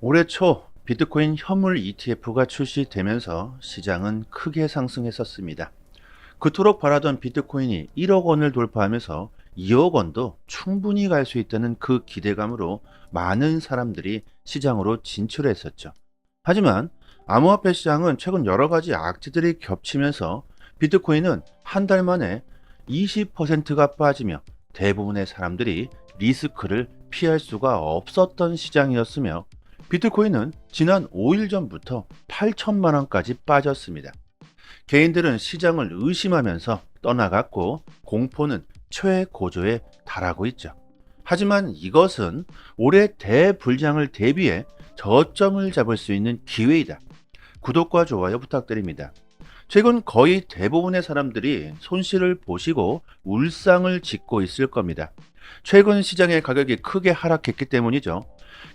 올해 초 비트코인 현물 ETF가 출시되면서 시장은 크게 상승했었습니다. 그토록 바라던 비트코인이 1억 원을 돌파하면서 2억 원도 충분히 갈 수 있다는 그 기대감으로 많은 사람들이 시장으로 진출했었죠. 하지만 암호화폐 시장은 최근 여러 가지 악재들이 겹치면서 비트코인은 한 달 만에 20%가 빠지며 대부분의 사람들이 리스크를 피할 수가 없었던 시장이었으며 비트코인은 지난 5일 전부터 8천만 원까지 빠졌습니다. 개인들은 시장을 의심하면서 떠나갔고 공포는 최고조에 달하고 있죠. 하지만 이것은 올해 대불장을 대비해 저점을 잡을 수 있는 기회이다. 구독과 좋아요 부탁드립니다. 최근 거의 대부분의 사람들이 손실을 보시고 울상을 짓고 있을 겁니다. 최근 시장의 가격이 크게 하락했기 때문이죠.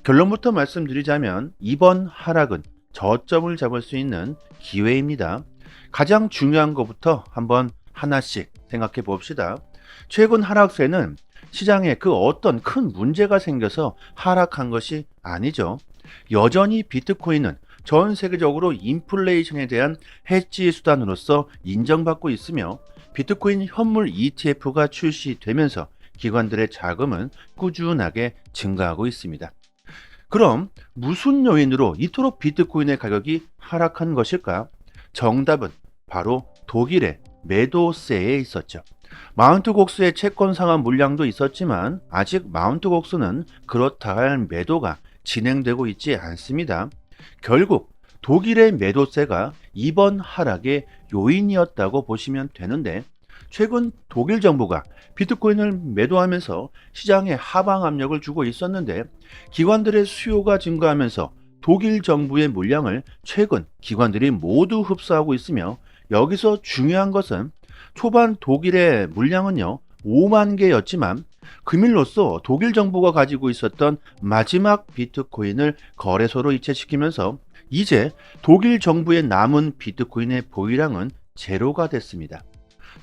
결론부터 말씀드리자면 이번 하락은 저점을 잡을 수 있는 기회입니다. 가장 중요한 것부터 한번 하나씩 생각해 봅시다. 최근 하락세는 시장에 그 어떤 큰 문제가 생겨서 하락한 것이 아니죠. 여전히 비트코인은 전 세계적으로 인플레이션에 대한 해지 수단으로서 인정받고 있으며 비트코인 현물 ETF가 출시되면서 기관들의 자금은 꾸준하게 증가하고 있습니다. 그럼 무슨 요인으로 이토록 비트코인의 가격이 하락한 것일까? 정답은 바로 독일의 매도세에 있었죠. 마운트 곡스의 채권 상환 물량도 있었지만 아직 마운트 곡스는 그렇다 할 매도가 진행되고 있지 않습니다. 결국 독일의 매도세가 이번 하락의 요인이었다고 보시면 되는데 최근 독일 정부가 비트코인을 매도하면서 시장에 하방 압력을 주고 있었는데 기관들의 수요가 증가하면서 독일 정부의 물량을 최근 기관들이 모두 흡수하고 있으며 여기서 중요한 것은 초반 독일의 물량은요 5만 개였지만 금일로써 독일 정부가 가지고 있었던 마지막 비트코인을 거래소로 이체시키면서 이제 독일 정부의 남은 비트코인의 보유량은 제로가 됐습니다.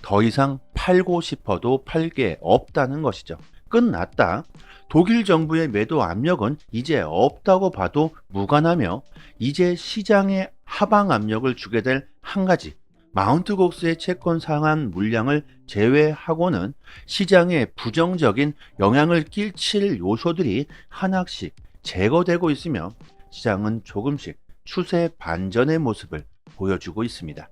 더 이상 팔고 싶어도 팔 게 없다는 것이죠. 끝났다. 독일 정부의 매도 압력은 이제 없다고 봐도 무관하며 이제 시장에 하방 압력을 주게 될 한 가지 마운트 곡스의 채권 상한 물량을 제외하고는 시장에 부정적인 영향을 끼칠 요소들이 하나씩 제거되고 있으며 시장은 조금씩 추세 반전의 모습을 보여주고 있습니다.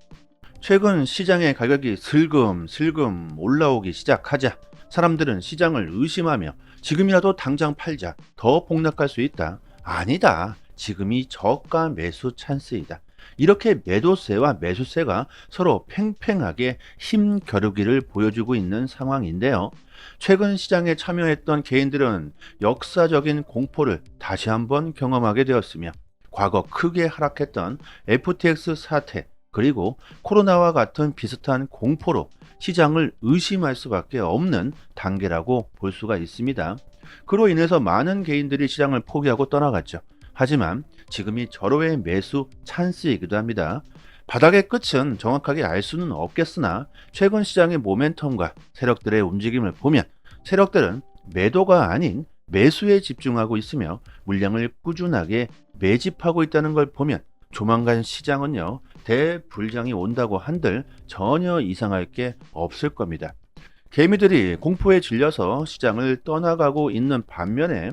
최근 시장의 가격이 슬금슬금 올라오기 시작하자 사람들은 시장을 의심하며 지금이라도 당장 팔자 더 폭락할 수 있다. 아니다. 지금이 저가 매수 찬스이다. 이렇게 매도세와 매수세가 서로 팽팽하게 힘 겨루기를 보여주고 있는 상황인데요. 최근 시장에 참여했던 개인들은 역사적인 공포를 다시 한번 경험하게 되었으며 과거 크게 하락했던 FTX 사태 그리고 코로나와 같은 비슷한 공포로 시장을 의심할 수밖에 없는 단계라고 볼 수가 있습니다. 그로 인해서 많은 개인들이 시장을 포기하고 떠나갔죠. 하지만 지금이 절호의 매수 찬스이기도 합니다. 바닥의 끝은 정확하게 알 수는 없겠으나 최근 시장의 모멘텀과 세력들의 움직임을 보면 세력들은 매도가 아닌 매수에 집중하고 있으며 물량을 꾸준하게 매집하고 있다는 걸 보면 조만간 시장은요 대불장이 온다고 한들 전혀 이상할 게 없을 겁니다. 개미들이 공포에 질려서 시장을 떠나가고 있는 반면에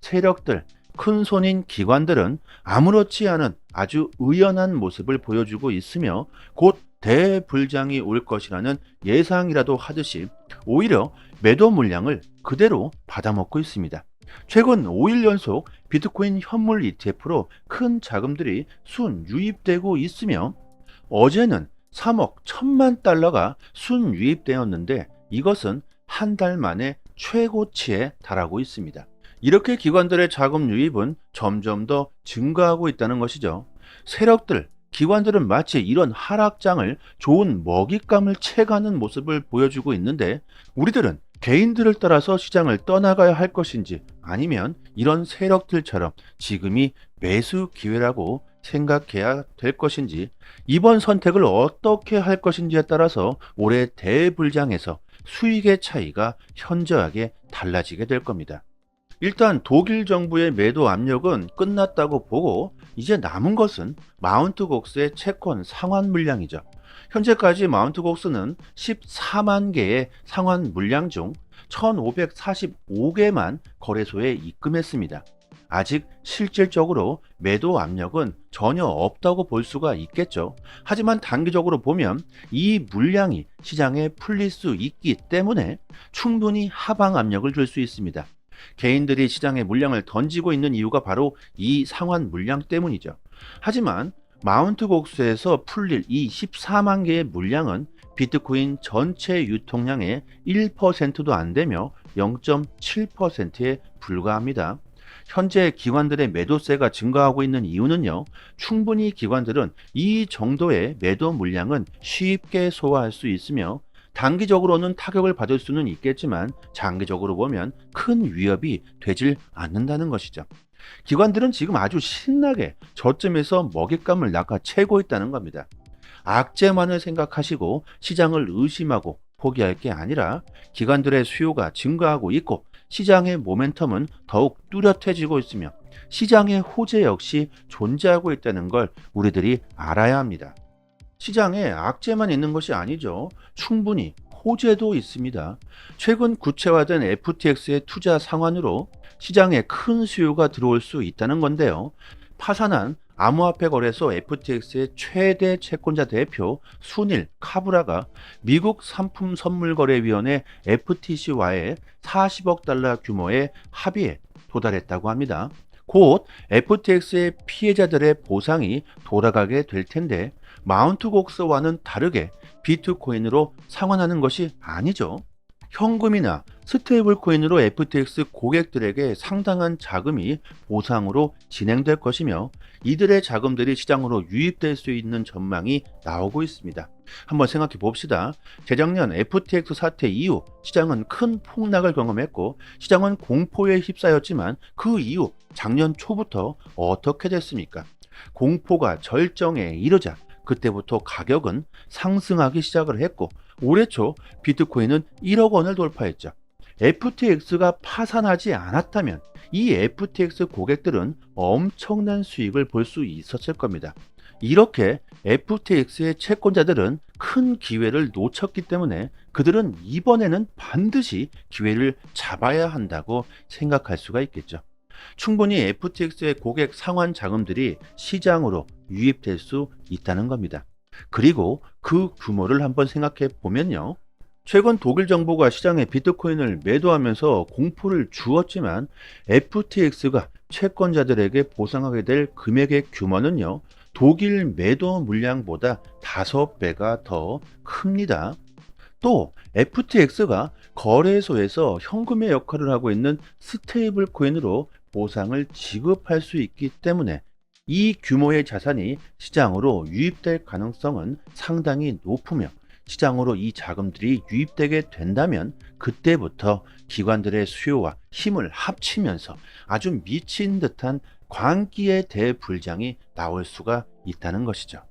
세력들 큰 손인 기관들은 아무렇지 않은 아주 의연한 모습을 보여주고 있으며 곧 대불장이 올 것이라는 예상이라도 하듯이 오히려 매도 물량을 그대로 받아먹고 있습니다. 최근 5일 연속 비트코인 현물 ETF로 큰 자금들이 순 유입되고 있으며 어제는 3억 1천만 달러가 순 유입되었는데 이것은 한 달 만에 최고치에 달하고 있습니다. 이렇게 기관들의 자금 유입은 점점 더 증가하고 있다는 것이죠. 세력들, 기관들은 마치 이런 하락장을 좋은 먹잇감을 채가는 모습을 보여주고 있는데 우리들은 개인들을 따라서 시장을 떠나가야 할 것인지 아니면 이런 세력들처럼 지금이 매수 기회라고 생각해야 될 것인지 이번 선택을 어떻게 할 것인지에 따라서 올해 대불장에서 수익의 차이가 현저하게 달라지게 될 겁니다. 일단 독일 정부의 매도 압력은 끝났다고 보고 이제 남은 것은 마운트 곡스의 채권 상환 물량이죠. 현재까지 마운트 곡스는 14만 개의 상환 물량 중 1,545개만 거래소에 입금했습니다. 아직 실질적으로 매도 압력은 전혀 없다고 볼 수가 있겠죠. 하지만 단기적으로 보면 이 물량이 시장에 풀릴 수 있기 때문에 충분히 하방 압력을 줄 수 있습니다. 개인들이 시장에 물량을 던지고 있는 이유가 바로 이 상환 물량 때문이죠. 하지만 마운트 곡수에서 풀릴 이 14만 개의 물량은 비트코인 전체 유통량의 1%도 안 되며 0.7%에 불과합니다. 현재 기관들의 매도세가 증가하고 있는 이유는요, 충분히 기관들은 이 정도의 매도 물량은 쉽게 소화할 수 있으며 단기적으로는 타격을 받을 수는 있겠지만 장기적으로 보면 큰 위협이 되질 않는다는 것이죠. 기관들은 지금 아주 신나게 저점에서 먹잇감을 낚아 채고 있다는 겁니다. 악재만을 생각하시고 시장을 의심하고 포기할 게 아니라 기관들의 수요가 증가하고 있고 시장의 모멘텀은 더욱 뚜렷해지고 있으며 시장의 호재 역시 존재하고 있다는 걸 우리들이 알아야 합니다. 시장에 악재만 있는 것이 아니죠. 충분히 호재도 있습니다. 최근 구체화된 FTX의 투자 상환으로 시장에 큰 수요가 들어올 수 있다는 건데요. 파산한 암호화폐 거래소 FTX의 최대 채권자 대표 순일 카브라가 미국 상품 선물 거래위원회 FTC와의 40억 달러 규모의 합의에 도달했다고 합니다. 곧 FTX의 피해자들의 보상이 돌아가게 될 텐데 마운트 곡스와는 다르게 비트코인으로 상환하는 것이 아니죠. 현금이나 스테이블 코인으로 FTX 고객들에게 상당한 자금이 보상으로 진행될 것이며 이들의 자금들이 시장으로 유입될 수 있는 전망이 나오고 있습니다. 한번 생각해 봅시다. 재작년 FTX 사태 이후 시장은 큰 폭락을 경험했고 시장은 공포에 휩싸였지만 그 이후 작년 초부터 어떻게 됐습니까? 공포가 절정에 이르자 그때부터 가격은 상승하기 시작을 했고 올해 초 비트코인은 1억 원을 돌파했죠. FTX가 파산하지 않았다면 이 FTX 고객들은 엄청난 수익을 볼 수 있었을 겁니다. 이렇게 FTX의 채권자들은 큰 기회를 놓쳤기 때문에 그들은 이번에는 반드시 기회를 잡아야 한다고 생각할 수가 있겠죠. 충분히 FTX의 고객 상환 자금들이 시장으로 유입될 수 있다는 겁니다. 그리고 그 규모를 한번 생각해 보면요. 최근 독일 정부가 시장에 비트코인을 매도하면서 공포를 주었지만 FTX가 채권자들에게 보상하게 될 금액의 규모는요. 독일 매도 물량보다 5배가 더 큽니다. 또 FTX가 거래소에서 현금의 역할을 하고 있는 스테이블 코인으로 보상을 지급할 수 있기 때문에 이 규모의 자산이 시장으로 유입될 가능성은 상당히 높으며 시장으로 이 자금들이 유입되게 된다면 그때부터 기관들의 수요와 힘을 합치면서 아주 미친 듯한 광기의 대불장이 나올 수가 있다는 것이죠.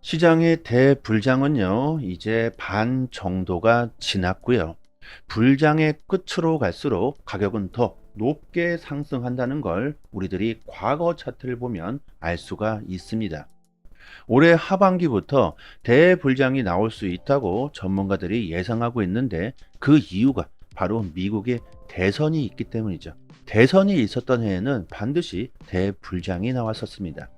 시장의 대불장은요, 이제 반 정도가 지났고요. 불장의 끝으로 갈수록 가격은 더 높게 상승한다는 걸 우리들이 과거 차트를 보면 알 수가 있습니다. 올해 하반기부터 대불장이 나올 수 있다고 전문가들이 예상하고 있는데 그 이유가 바로 미국의 대선이 있기 때문이죠. 대선이 있었던 해에는 반드시 대불장이 나왔었습니다.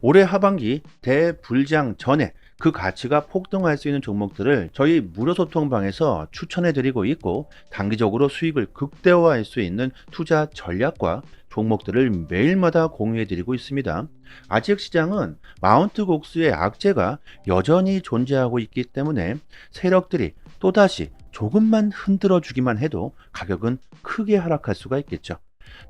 올해 하반기 대불장 전에 그 가치가 폭등할 수 있는 종목들을 저희 무료 소통방에서 추천해 드리고 있고 단기적으로 수익을 극대화할 수 있는 투자 전략과 종목들을 매일마다 공유해 드리고 있습니다. 아직 시장은 마운트 곡수의 악재가 여전히 존재하고 있기 때문에 세력들이 또다시 조금만 흔들어 주기만 해도 가격은 크게 하락할 수가 있겠죠.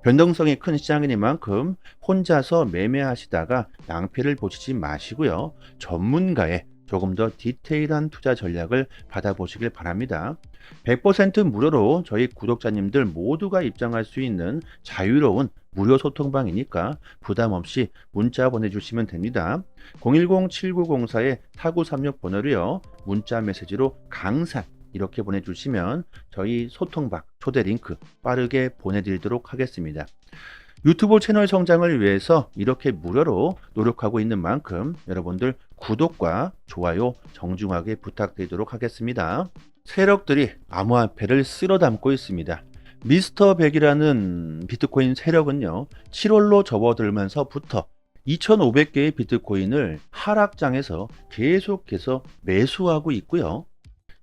변동성이 큰 시장이니만큼 혼자서 매매하시다가 낭패를 보시지 마시고요. 전문가의 조금 더 디테일한 투자 전략을 받아보시길 바랍니다. 100% 무료로 저희 구독자님들 모두가 입장할 수 있는 자유로운 무료 소통방이니까 부담 없이 문자 보내주시면 됩니다. 010-7904의 타구36 번호로요. 문자 메시지로 강산 이렇게 보내주시면 저희 소통방 초대 링크 빠르게 보내드리도록 하겠습니다. 유튜브 채널 성장을 위해서 이렇게 무료로 노력하고 있는 만큼 여러분들 구독과 좋아요 정중하게 부탁드리도록 하겠습니다. 세력들이 암호화폐를 쓸어 담고 있습니다. 미스터 백이라는 비트코인 세력은요, 7월로 접어들면서부터 2,500개의 비트코인을 하락장에서 계속해서 매수하고 있고요.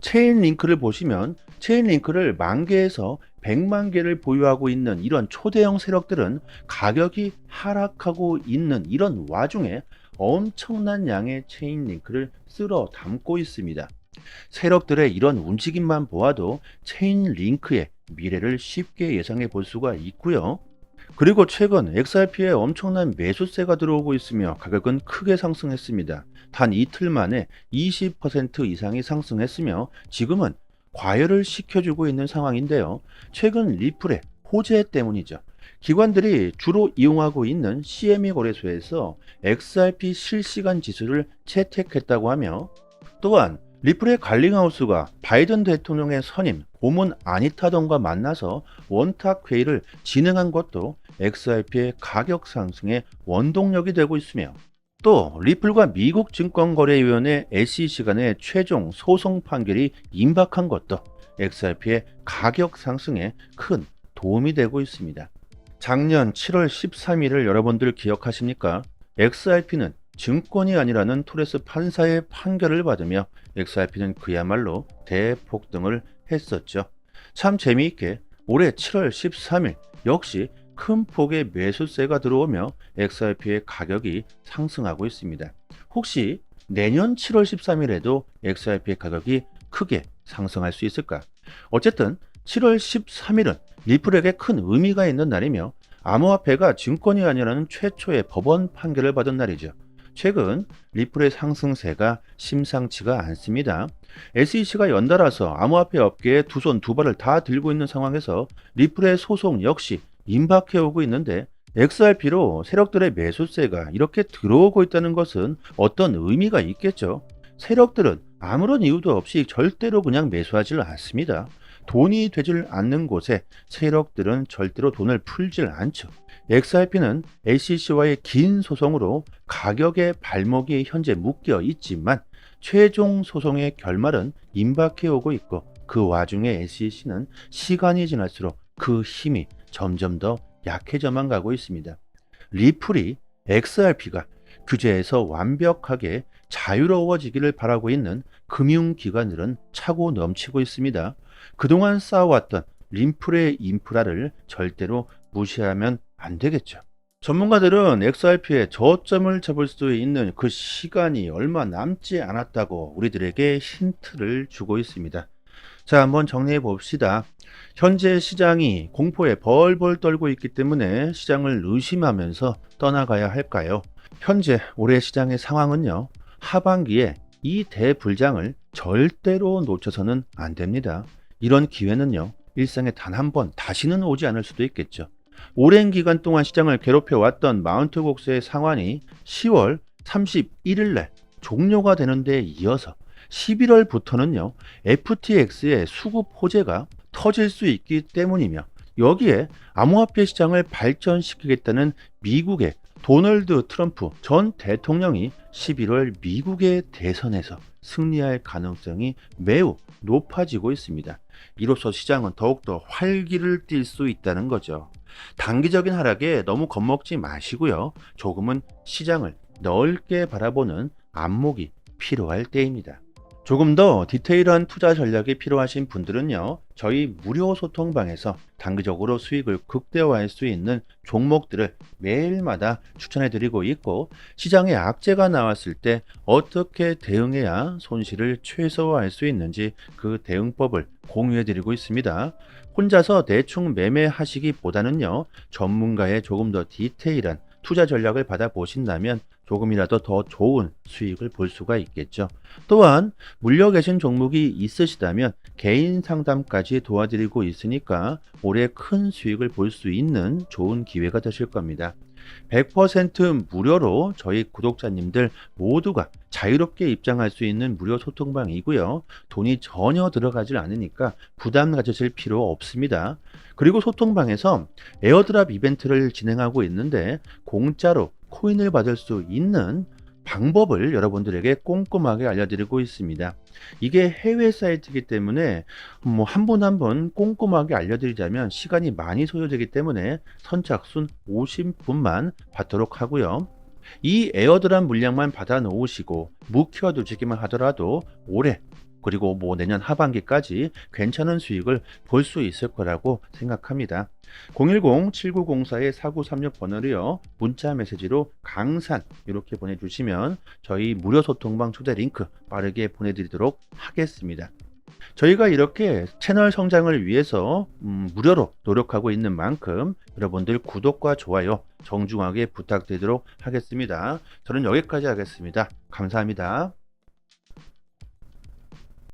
체인 링크를 보시면 체인 링크를 만 개에서 100만 개를 보유하고 있는 이런 초대형 세력들은 가격이 하락하고 있는 이런 와중에 엄청난 양의 체인 링크를 쓸어 담고 있습니다. 세력들의 이런 움직임만 보아도 체인 링크의 미래를 쉽게 예상해 볼 수가 있고요. 그리고 최근 XRP에 엄청난 매수세가 들어오고 있으며 가격은 크게 상승했습니다. 단 이틀 만에 20% 이상이 상승했으며 지금은 과열을 시켜주고 있는 상황인데요. 최근 리플의 호재 때문이죠. 기관들이 주로 이용하고 있는 CME 거래소에서 XRP 실시간 지수를 채택했다고 하며 또한 리플의 갈링하우스가 바이든 대통령의 선임 고문 아니타던과 만나서 원탁 회의를 진행한 것도 XRP의 가격 상승에 원동력이 되고 있으며 또 리플과 미국 증권거래위원회 SEC 간의 최종 소송 판결이 임박한 것도 XRP의 가격 상승에 큰 도움이 되고 있습니다. 작년 7월 13일을 여러분들 기억하십니까? XRP는 증권이 아니라는 토레스 판사의 판결을 받으며 XRP는 그야말로 대폭등을 했었죠. 참 재미있게 올해 7월 13일 역시 큰 폭의 매수세가 들어오며 XRP의 가격이 상승하고 있습니다. 혹시 내년 7월 13일에도 XRP의 가격이 크게 상승할 수 있을까? 어쨌든 7월 13일은 리플에게 큰 의미가 있는 날이며 암호화폐가 증권이 아니라는 최초의 법원 판결을 받은 날이죠. 최근 리플의 상승세가 심상치가 않습니다. SEC가 연달아서 암호화폐 업계에 두 손 두 발을 다 들고 있는 상황에서 리플의 소송 역시 임박해 오고 있는데 XRP로 세력들의 매수세가 이렇게 들어오고 있다는 것은 어떤 의미가 있겠죠. 세력들은 아무런 이유도 없이 절대로 그냥 매수하지 않습니다. 돈이 되질 않는 곳에 세력들은 절대로 돈을 풀질 않죠. XRP는 SEC와의 긴 소송으로 가격의 발목이 현재 묶여 있지만 최종 소송의 결말은 임박해 오고 있고 그 와중에 SEC는 시간이 지날수록 그 힘이 점점 더 약해져만 가고 있습니다. 리플이 XRP가 규제에서 완벽하게 자유로워지기를 바라고 있는 금융기관들은 차고 넘치고 있습니다. 그동안 쌓아왔던 림플의 인프라를 절대로 무시하면 안 되겠죠. 전문가들은 XRP의 저점을 잡을 수 있는 그 시간이 얼마 남지 않았다고 우리들에게 힌트를 주고 있습니다. 자, 한번 정리해 봅시다. 현재 시장이 공포에 벌벌 떨고 있기 때문에 시장을 의심하면서 떠나가야 할까요? 현재 올해 시장의 상황은요, 하반기에 이 대불장을 절대로 놓쳐서는 안 됩니다. 이런 기회는요, 일상에 단 한 번 다시는 오지 않을 수도 있겠죠. 오랜 기간 동안 시장을 괴롭혀 왔던 마운트 곡스의 상환이 10월 31일 날 종료가 되는데 이어서 11월부터는요, FTX의 수급 호재가 터질 수 있기 때문이며 여기에 암호화폐 시장을 발전시키겠다는 미국의 도널드 트럼프 전 대통령이 11월 미국의 대선에서 승리할 가능성이 매우 높아지고 있습니다. 이로써 시장은 더욱더 활기를 띨 수 있다는 거죠. 단기적인 하락에 너무 겁먹지 마시고요. 조금은 시장을 넓게 바라보는 안목이 필요할 때입니다. 조금 더 디테일한 투자 전략이 필요하신 분들은요, 저희 무료 소통방에서 단기적으로 수익을 극대화할 수 있는 종목들을 매일마다 추천해 드리고 있고, 시장에 악재가 나왔을 때 어떻게 대응해야 손실을 최소화할 수 있는지 그 대응법을 공유해 드리고 있습니다. 혼자서 대충 매매하시기보다는요, 전문가의 조금 더 디테일한 투자 전략을 받아 보신다면 조금이라도 더 좋은 수익을 볼 수가 있겠죠. 또한 물려 계신 종목이 있으시다면 개인 상담까지 도와드리고 있으니까 올해 큰 수익을 볼 수 있는 좋은 기회가 되실 겁니다. 100% 무료로 저희 구독자님들 모두가 자유롭게 입장할 수 있는 무료 소통방이고요. 돈이 전혀 들어가질 않으니까 부담 가지실 필요 없습니다. 그리고 소통방에서 에어드랍 이벤트를 진행하고 있는데 공짜로 코인을 받을 수 있는 방법을 여러분들에게 꼼꼼하게 알려드리고 있습니다. 이게 해외 사이트이기 때문에 뭐한분한분 꼼꼼하게 알려드리자면 시간이 많이 소요되기 때문에 선착순 50분만 받도록 하고요. 이 에어드랍 물량만 받아 놓으시고 묵혀 두시기만 하더라도 올해 그리고 뭐 내년 하반기까지 괜찮은 수익을 볼 수 있을 거라고 생각합니다. 010-7904-4936 번호로요. 문자 메시지로 강산 이렇게 보내주시면 저희 무료 소통방 초대 링크 빠르게 보내드리도록 하겠습니다. 저희가 이렇게 채널 성장을 위해서 음, 무료로 노력하고 있는 만큼 여러분들 구독과 좋아요 정중하게 부탁드리도록 하겠습니다. 저는 여기까지 하겠습니다. 감사합니다.